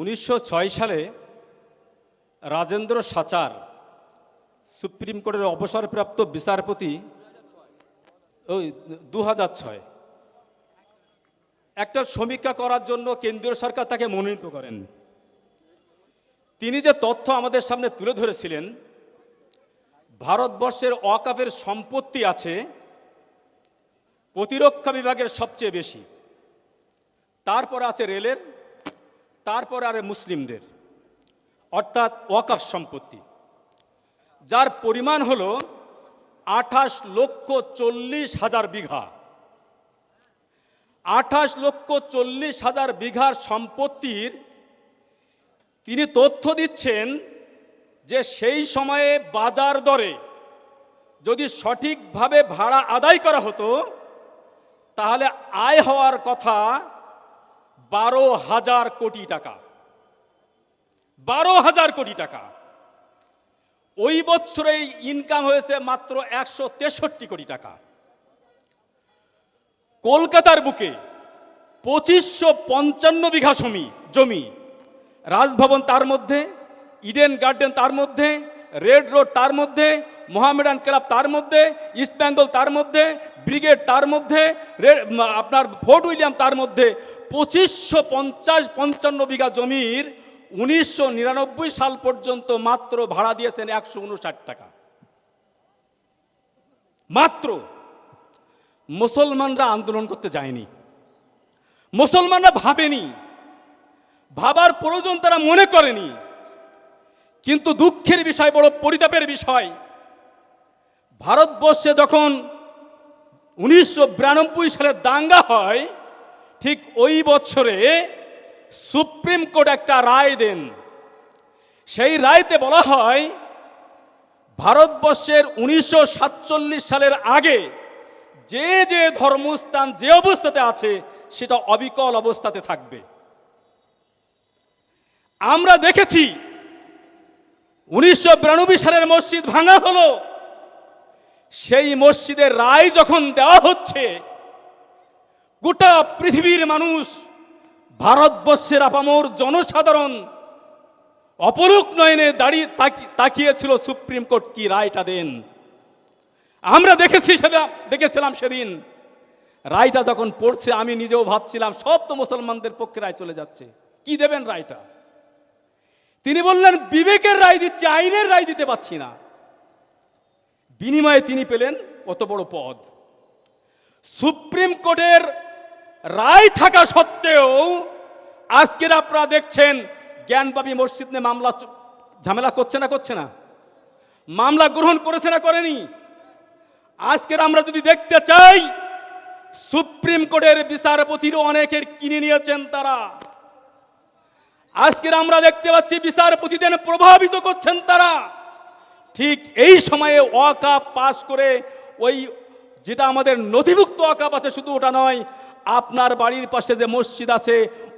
উনিশশো ছয় সালে রাজেন্দ্র সাচার সুপ্রিম কোর্টের অবসরপ্রাপ্ত বিচারপতি, ওই দু একটা সমীক্ষা করার জন্য কেন্দ্রীয় সরকার তাকে মনোনীত করেন। তিনি যে তথ্য আমাদের সামনে তুলে ধরেছিলেন, ভারতবর্ষের অকাপের সম্পত্তি আছে, প্রতিরক্ষা বিভাগের সবচেয়ে বেশি। তারপরে আছে রেলের তারপরে আর মুসলিমদের, অর্থাৎ ওয়াকাফ সম্পত্তি, যার পরিমাণ হল আঠাশ লক্ষ চল্লিশ হাজার বিঘা। আঠাশ লক্ষ চল্লিশ হাজার বিঘার সম্পত্তির তিনি তথ্য দিচ্ছেন যে সেই সময়ে বাজার দরে যদি সঠিকভাবে ভাড়া আদায় করা হতো, তাহলে আয় হওয়ার কথা বারো হাজার কোটি টাকা। বারো হাজার কোটি টাকা। ওই বছরেই ইনকাম হয়েছে মাত্র একশো তেষট্টি কোটি টাকা। কলকাতার বুকে পঁচিশশো পঞ্চান্ন বিঘা জমি জমি। রাজভবন তার মধ্যে ইডেন গার্ডেন তার মধ্যে রেড রোড তার মধ্যে মোহামেডান ক্লাব তার মধ্যে ইস্ট বেঙ্গল তার মধ্যে ব্রিগেড তার মধ্যে আপনার ফোর্ট উইলিয়াম তার মধ্যে পঁচিশশো পঞ্চাশ, পঞ্চান্ন বিঘা জমির উনিশশো নিরানব্বই সাল পর্যন্ত মাত্র ভাড়া দিয়েছেন একশো উনষাট টাকা। মাত্র। মুসলমানরা আন্দোলন করতে যায়নি। মুসলমানরা ভাবেনি। ভাবার প্রয়োজন তারা মনে করেনি। কিন্তু দুঃখের বিষয়, বড় পরিতাপের বিষয়, ভারতবর্ষে যখন উনিশশো বিরানব্বই সালে দাঙ্গা হয় ঠিক ওই বছরে সুপ্রিম কোর্ট একটা রায় দেন। সেই রায়তে বলা হয়, ভারতবর্ষের উনিশশো সাতচল্লিশ সালের আগে যে যে ধর্মস্থান, যে অবস্থাতে আছে, সেটা অবিকল অবস্থাতে থাকবে। আমরা দেখেছি, উনিশশো বিরানব্বই সালের মসজিদ ভাঙা হলো। সেই মসজিদের রায় যখন দেওয়া হচ্ছে গোটা পৃথিবীর মানুষ ভারতবর্ষের আপামর জনসাধারণ অপলক নয়নে দাঁড়িয়ে তাকিয়েছিল সুপ্রিম কোর্ট কি রায়টা দেন। আমরা দেখেছি সেটা, দেখেছিলাম সেদিন। রায়টা যখন পড়ছে, আমি নিজেও ভাবছিলাম, সব তো মুসলমানদের পক্ষে রায় চলে যাচ্ছে। কি দেবেন রায়টা? তিনি বললেন, বিবেকের রায় দিচ্ছি, আইনের রায় দিতে পাচ্ছি না। বিনিময়ে তিনি পেলেন অত বড় পদ। সুপ্রিম কোর্টের রায় থাকা সত্ত্বেও আজকের আপনারা দেখছেন, জ্ঞানবাবী মসজিদ নিয়ে মামলা ঝামেলা করছে না করছে না? মামলা গ্রহণ করেছে না করেনি? আজকের আমরা যদি দেখতে চাই, সুপ্রিম কোর্টের বিচারপতিরও অনেকের কিনে নিয়েছেন তারা। আজকের আমরা দেখতে পাচ্ছি, বিচারপতিদের প্রভাবিত করছেন তারা। ঠিক এই সময়ে ওয়াকাপ পাশ করে ওই যেটা আমাদের নথিভুক্ত ওয়াকাপ আছে, শুধু ওটা নয় আপনার বাড়ির পাশে যে মসজিদ আছে,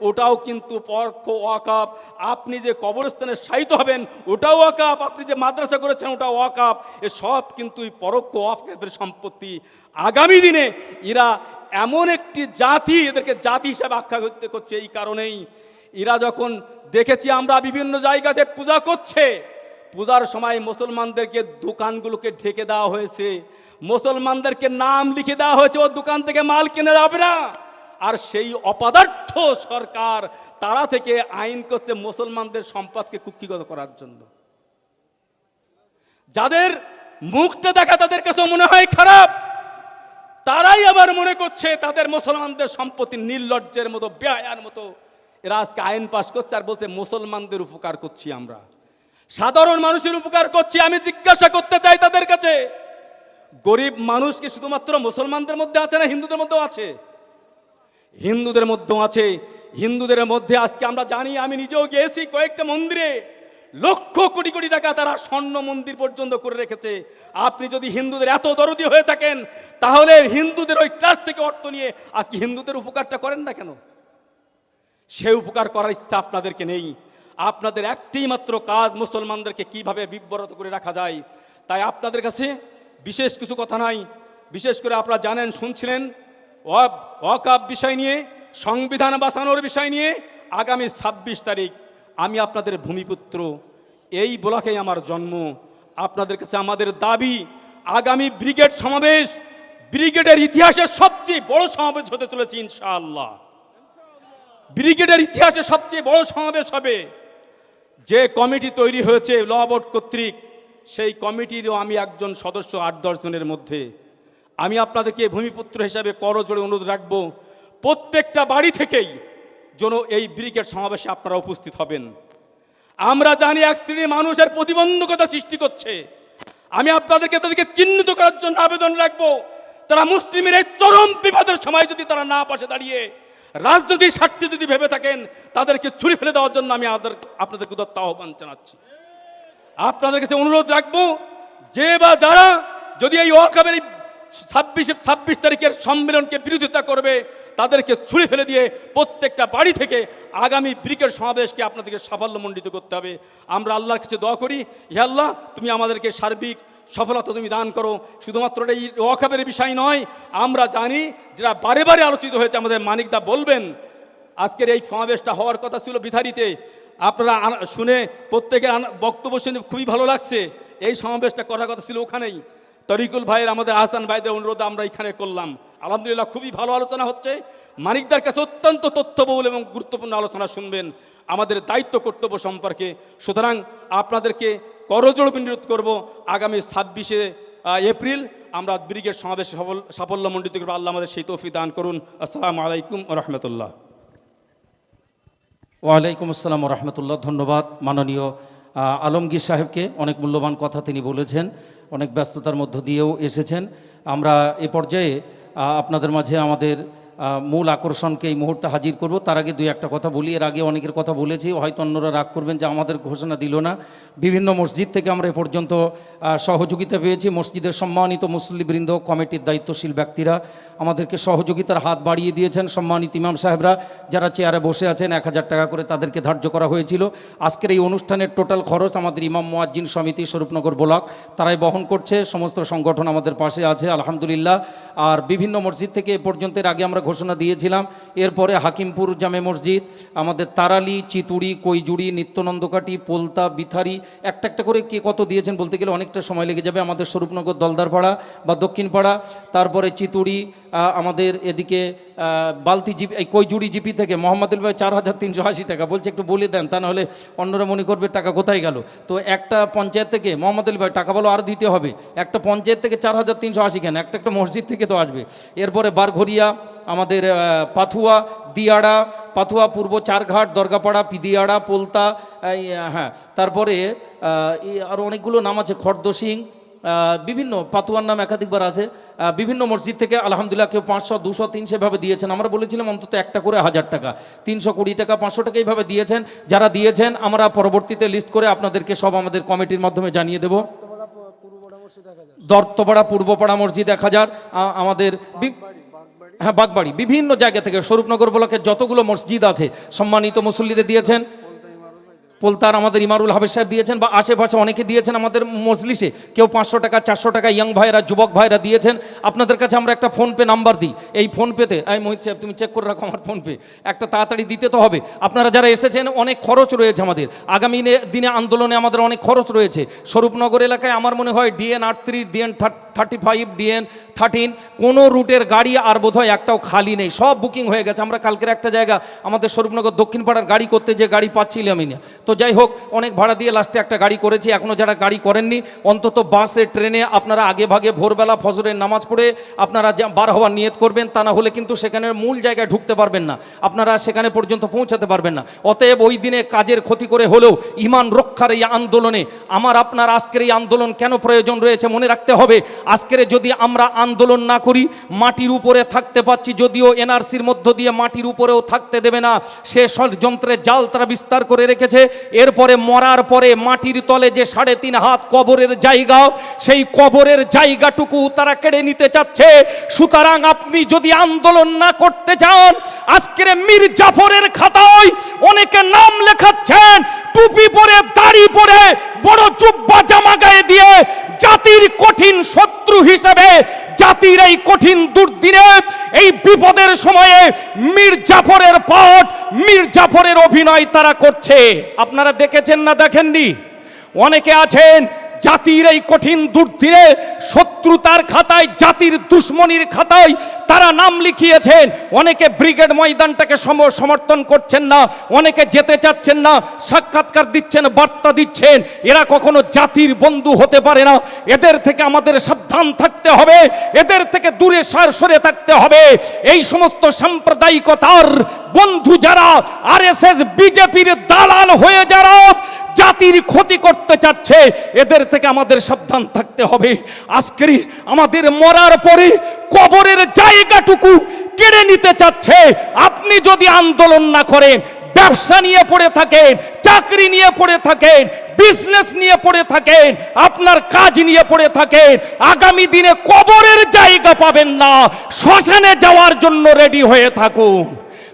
ওটাও কিন্তু পরোক্ষ ওয়াকাপ আপনি যে কবরস্থানে শায়িত হবেন, ওটাও ওয়াকাপ আপনি যে মাদ্রাসা করেছেন, ওটাও ওয়াকাপ এ সব কিন্তু পরোক্ষ ওয়াকাপের সম্পত্তি। আগামী দিনে এরা এমন একটি জাতি, এদেরকে জাতি হিসাবে আখ্যা করতে করছে এই কারণেই। এরা যখন দেখেছি আমরা বিভিন্ন জায়গাতে পূজা করছে, পূজার সময় মুসলমানদেরকে দোকানগুলোকে ঢেকে দেওয়া হয়েছে। মুসলমানদেরকে নাম লিখে দেওয়া হয়েছে, ও দোকান থেকে মাল কিনে যাবে না। আর সেই অপদার্থ সরকার, তারা থেকে আইন করছে মুসলমানদের সম্পদকে কুক্ষিগত করার জন্য। যাদের মুখটা দেখা তাদের কাছে মনে হয় খারাপ, তারাই আবার মনে করছে তাদের মুসলমানদের সম্পত্তি নির্লজ্জের মতো, বেহায়ার মতো। এরা আজকে আইন পাশ করছে আর বলছে, মুসলমানদের উপকার করছি আমরা। সাধারণ মানুষের উপকার করছি। আমি জিজ্ঞাসা করতে চাই তাদের কাছে গরিব মানুষ কি শুধুমাত্র মুসলমানদের মধ্যে আছে না হিন্দুদের মধ্যেও আছে? হিন্দুদের মধ্যেও আছে। হিন্দুদের মধ্যে আজকে আমরা জানি, আমি নিজেও গিয়েছি কয়েকটা মন্দিরে। লক্ষ কোটি কোটি টাকা তারা স্বর্ণ মন্দির পর্যন্ত করে রেখেছে। আপনি যদি হিন্দুদের এত দরদি হয়ে থাকেন, তাহলে হিন্দুদের ওই ট্রাস্ট থেকে অর্থ নিয়ে আজকে হিন্দুদের উপকারটা করেন না কেন? সে উপকার করার ইচ্ছা আপনাদেরকে নেই। আপনাদের একটি মাত্র কাজ মুসলমানদেরকে কীভাবে বিব্রত করে রাখা যায়, তাই আপনাদের কাছে বিশেষ কিছু কথা নাই। বিশেষ করে আপনারা জানেন, শুনছিলেন ওয়াকাব বিষয় নিয়ে, সংবিধান বাঁচানোর বিষয় নিয়ে আগামী ছাব্বিশ তারিখ আমি আপনাদের ভূমিপুত্র। এই ব্লকেই আমার জন্ম। আপনাদের কাছে আমাদের দাবি, আগামী ব্রিগেড সমাবেশ, ব্রিগেডের ইতিহাসের সবচেয়ে বড় সমাবেশ হতে চলেছে ইনশাআল্লাহ। ব্রিগেডের ইতিহাসে সবচেয়ে বড় সমাবেশ হবে। যে কমিটি তৈরি হয়েছে, ল বোর্ড কর্তৃক সেই কমিটিরও আমি একজন সদস্য আট দশ জনের মধ্যে। আমি আপনাদেরকে ভূমিপুত্র হিসাবে করজোড়ে অনুরোধ রাখব, প্রত্যেকটা বাড়ি থেকেই যেন এই ব্রিগেড সমাবেশে আপনারা উপস্থিত হবেন। আমরা জানি এক শ্রেণির মানুষের প্রতিবন্ধকতা সৃষ্টি করছে। আমি আপনাদেরকে তাদেরকে চিহ্নিত করার জন্য আবেদন রাখব, তারা মুসলিমের এই চরম বিপদের সময় যদি তারা না পাশে দাঁড়িয়ে রাজনৈতিক স্বার্থে যদি ভেবে থাকেন, তাদেরকে ছুরি ফেলে দেওয়ার জন্য আমি আদের আপনাদের উদত্ত আহ্বান জানাচ্ছি। আপনাদের কাছে অনুরোধ রাখব, যে বা যারা যদি এই ওয়াকাবের এই ছাব্বিশে, ছাব্বিশ তারিখের সম্মেলনকে বিরোধিতা করবে, তাদেরকে ছুঁড়ে ফেলে দিয়ে প্রত্যেকটা বাড়ি থেকে আগামী ব্রিকের সমাবেশকে আপনাদেরকে সাফল্যমণ্ডিত করতে হবে। আমরা আল্লাহর কাছে দোয়া করি, হে আল্লাহ, তুমি আমাদেরকে সার্বিক সফলতা তুমি দান করো। শুধুমাত্র এটা এই ওয়াকাবের বিষয় নয়, আমরা জানি যেটা বারে বারে আলোচিত হয়েছে, আমাদের মানিকদা বলবেন, আজকের এই সমাবেশটা হওয়ার কথা ছিল বিধারিতে আপনারা শুনে প্রত্যেকের বক্তব্য শুনে খুবই ভালো লাগছে। এই সমাবেশটা করার কথা ছিল ওখানেই। তরিকুল ভাইয়ের আমাদের আহসান ভাইদের অনুরোধ আমরা এখানে করলাম। আলহামদুলিল্লাহ খুবই ভালো আলোচনা হচ্ছে। মানিকদার কাছে অত্যন্ত তথ্যবহুল এবং গুরুত্বপূর্ণ আলোচনা শুনবেন। আমাদের দায়িত্ব কর্তব্য সম্পর্কে। সুতরাং আপনাদেরকে করজোড় বিনিয়োগ করব আগামী ছাব্বিশে এপ্রিল। আমরা ব্রিগেড সমাবেশ সফল সাফল্যমণ্ডিত করব। আল্লাহ আমাদের সেই তৌফি দান করুন। আসসালামু আলাইকুম রহমতুল্লাহ। ওয়ালাইকুম আসসালাম রহমতুল্লাহ, ধন্যবাদ। মাননীয় আলমগীর সাহেবকে অনেক মূল্যবান কথা তিনি বলেছেন, অনেক ব্যস্ততার মধ্য দিয়েও এসেছেন। আমরা এ পর্যায়ে আপনাদের মাঝে আমাদের মূল আকর্ষণকে এই মুহূর্তে হাজির করব। তার আগে দুই একটা কথা বলি। এর আগে অনেকের কথা বলেছি, হয়তো অন্যরা রাগ করবেন যে আমাদের ঘোষণা দিল না। বিভিন্ন মসজিদ থেকে আমরা এ পর্যন্ত সহযোগিতা পেয়েছি। মসজিদের সম্মানিত মুসল্লিবৃন্দ, কমিটির দায়িত্বশীল ব্যক্তিরা আমাদেরকে সহযোগিতার হাত বাড়িয়ে দিয়েছেন। সম্মানিত ইমাম সাহেবরা যারা চেয়ারে বসে আছেন, এক হাজার টাকা করে তাদেরকে ধার্য করা হয়েছিল। আজকের এই অনুষ্ঠানের টোটাল খরচ আমাদের ইমাম মোয়াজ্জিন সমিতি স্বরূপনগর ব্লক তারাই বহন করছে। সমস্ত সংগঠন আমাদের পাশে আছে, আলহামদুলিল্লাহ। আর বিভিন্ন মসজিদ থেকে এ পর্যন্ত এর আগে আমরা ঘোষণা দিয়েছিলাম। এরপরে হাকিমপুর জামে মসজিদ, আমাদের তারালি, চিতুড়ি, কৈজুড়ি নিত্যনন্দকাটি পোলতা, বিথারি, একটা একটা করে কে কত দিয়েছেন বলতে গেলে অনেকটা সময় লেগে যাবে। আমাদের স্বরূপনগর দলদারপাড়া বা দক্ষিণপাড়া, তারপরে চিতুড়ি আমাদের এদিকে বালতি জিপি, এই কৈজুড়ি জিপি থেকে মোহাম্মদুল ভাই চার হাজার তিনশো আশি টাকা। বলছে একটু বলে দেন, তা নাহলে অন্যরা মনে করবে টাকা কোথায় গেল। তো একটা পঞ্চায়েত থেকে মোহাম্মদুল ভাই টাকা বলো আর দিতে হবে। একটা পঞ্চায়েত থেকে চার হাজার তিনশো আশি কেন? একটা একটা মসজিদ থেকে তো আসবে। এরপরে বারঘরিয়া আমাদের পাথুয়া দিয়াড়া পাথুয়া পূর্ব চারঘাট দরগাপাড়া পিদিয়াড়া পোলতা হ্যাঁ তারপরে আরও অনেকগুলো নাম আছে খর্দ সিং বিভিন্ন পাতুয়ার নাম একাধিকবার আছে বিভিন্ন মসজিদ থেকে আলহামদুলিল্লাহ কেউ পাঁচশো দুশো তিনশো এভাবে দিয়েছেন। আমরা বলেছিলাম অন্তত একটা করে হাজার টাকা তিনশো কুড়ি টাকা পাঁচশো টাকা এইভাবে দিয়েছেন। যারা দিয়েছেন আমরা পরবর্তীতে লিস্ট করে আপনাদেরকে সব আমাদের কমিটির মাধ্যমে জানিয়ে দেবো। দর্তপাড়া পূর্বপাড়া মসজিদ এক হাজার আমাদের হ্যাঁ বাগবাড়ি, বিভিন্ন জায়গা থেকে স্বরূপনগর ব্লকের যতগুলো মসজিদ আছে, সম্মানিত মুসল্লিদের দিয়েছেন। পোলতার আমাদের ইমারুল হাবিব সাহেব দিয়েছেন বা আশেপাশে অনেকে দিয়েছেন আমাদের মজলিসে। কেউ পাঁচশো টাকা, চারশো টাকা, ইয়াং ভাইরা যুবক ভাইরা দিয়েছেন। আপনাদের কাছে আমরা একটা ফোনপে নাম্বার দিই। এই ফোনপেতে এই মোহিত সাহেব, তুমি চেক করে রাখো আমার ফোনপে একটা তাড়াতাড়ি দিতে তো হবে। আপনারা যারা এসেছেন, অনেক খরচ রয়েছে আমাদের। আগামী দিনে আন্দোলনে আমাদের অনেক খরচ রয়েছে। স্বরূপনগর এলাকায় আমার মনে হয় ডিএন আটত্রিশ DN thirty five DN thirteen কোনো রুটের গাড়ি আর বোধহয় একটাও খালি নেই। সব বুকিং হয়ে গেছে। আমরা কালকের একটা জায়গা, আমাদের স্বরূপনগর দক্ষিণ পাড়ার গাড়ি করতে যে গাড়ি পাচ্ছিলামই না তো যাই হোক, অনেক ভাড়া দিয়ে লাস্টে একটা গাড়ি করেছি। এখনও যারা গাড়ি করেননি, অন্তত বাসে, ট্রেনে আপনারা আগে ভাগে ভোরবেলা ফজরের নামাজ পড়ে আপনারা যা- বার হওয়ার নিয়ত করবেন, তা না হলে কিন্তু সেখানে মূল জায়গায় ঢুকতে পারবেন না। আপনারা সেখানে পর্যন্ত পৌঁছাতে পারবেন না। অতএব ওই দিনে কাজের ক্ষতি করে হলেও ইমান রক্ষার এই আন্দোলনে আমার, আপনার আজকের এই আন্দোলন কেন প্রয়োজন রয়েছে মনে রাখতে হবে। আজকের যদি আমরা আন্দোলন না করি, মাটির উপরে থাকতে পাচ্ছি যদিও এনআরসির মধ্য দিয়ে মাটির উপরেও থাকতে দেবে না, সে ষড়যন্ত্রের জাল তারা বিস্তার করে রেখেছে। এরপরে মরার পরে মাটির তলে যে সাড়ে তিন হাত কবরের জায়গা, সেই কবরের জায়গাটুকু তারা কেড়ে নিতে চাচ্ছে। সুতরাং আপনি যদি আন্দোলন না করতে চান, আজকের মীর জাফরের খাতায় অনেকে নাম লেখাচ্ছেন, টুপি পরে দাড়ি পরে বড় জুব্বা জামা গায়ে দিয়ে জাতির কঠিন হিসেবে জাতির এই কঠিন দুর্দিনে, এই বিপদের সময়ে মীর জাফরের পট মীর জাফরের অভিনয় তারা করছে। আপনারা দেখেছেন না দেখেননি? অনেকে আছেন জাতির এই কঠিন দুর্দিনে শত্রুতার খাতায়, জাতির দুশ্মনির খাতায় তারা নাম লিখিয়েছেন। অনেকে ব্রিগেড ময়দানটাকে সম- সমর্থন করছেন না, অনেকে যেতে চাচ্ছেন না, সাক্ষাৎকার দিচ্ছেন, বার্তা দিচ্ছেন। এরা কখনো জাতির বন্ধু হতে পারে না। এদের থেকে আমাদের সাবধান থাকতে হবে। এদের থেকে দূরে সার সরে থাকতে হবে। এই সমস্ত সাম্প্রদায়িকতার বন্ধু যারা আর এস এস বিজেপির দালাল হয়ে যারা জাতির ক্ষতি করতে চাচ্ছে, এদের থেকে আমাদের সাবধান থাকতে হবে। আজকের আমাদের মরার পরে কবরের জায়গাটুকু কেড়ে নিতে চাচ্ছে। আপনি যদি আন্দোলন না করেন, ব্যবসা নিয়ে পড়ে থাকেন, চাকরি নিয়ে পড়ে থাকেন বিজনেস নিয়ে পড়ে থাকেন, আপনার কাজ নিয়ে পড়ে থাকেন, আগামী দিনে কবরের জায়গা পাবেন না। শ্মশানে যাওয়ার জন্য রেডি হয়ে থাকুন।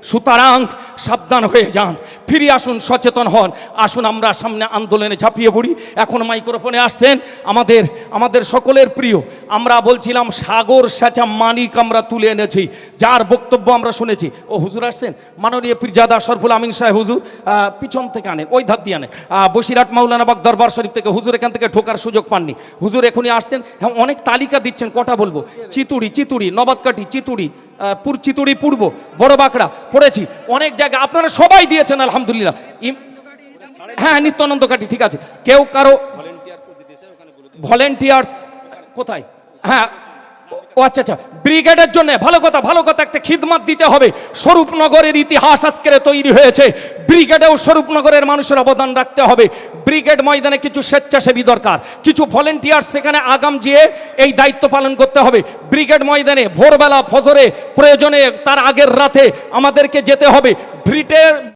সুতরাং সাবধান হয়ে যান। ফিরে আসুন, সচেতন হন। আসুন, আমরা সামনে আন্দোলনে ঝাঁপিয়ে পড়ি। এখন মাইক্রোফোনে আসছেন আমাদের আমাদের সকলের প্রিয়। আমরা বলছিলাম, সাগর সাচা মানিক আমরা তুলে এনেছি। যার বক্তব্য আমরা শুনেছি। ও হুজুর আসছেন? মাননীয় পীরজাদা সরফুল আমিন সাহেব হুজুর পিছন থেকে আনেন, ওই ধার দিয়ে আনেন। বসিরহাট মাওলানাবাগ দরবার শরীফ থেকে হুজুর এখান থেকে ঢোকার সুযোগ পাননি। হুজুর এখনই আসছেন। হ্যাঁ অনেক তালিকা দিচ্ছেন কটা বলব। চিতুড়ি চিতুড়ি নবাদকাঠি চিতুড়ি পুর চিতুড়ি পূর্ব, বড় বাঁকড়া, পড়েছি। অনেক জায়গা আপনারা সবাই দিয়েছেন আলহামদুলিল্লাহ। হ্যাঁ নিত্যানন্দ কাঠি ঠিক আছে। কেউ কারও ভলেন্টিয়ার্স কোথায়? হ্যাঁ ও আচ্ছা আচ্ছা ব্রিগেডের জন্য ভালো কথা ভালো কথা, একটা খিদমাত দিতে হবে। স্বরূপনগরের ইতিহাস আজকে তৈরি হয়েছে। ব্রিগেডেও স্বরূপনগরের মানুষের অবদান রাখতে হবে। ব্রিগেড ময়দানে কিছু স্বেচ্ছাসেবী দরকার। কিছু ভলেন্টিয়ার সেখানে আগাম যেয়ে এই দায়িত্ব পালন করতে হবে। ব্রিগেড ময়দানে ভোরবেলা ফজরে প্রয়োজনে তার আগের রাতে আমাদেরকে যেতে হবে। ব্রিটের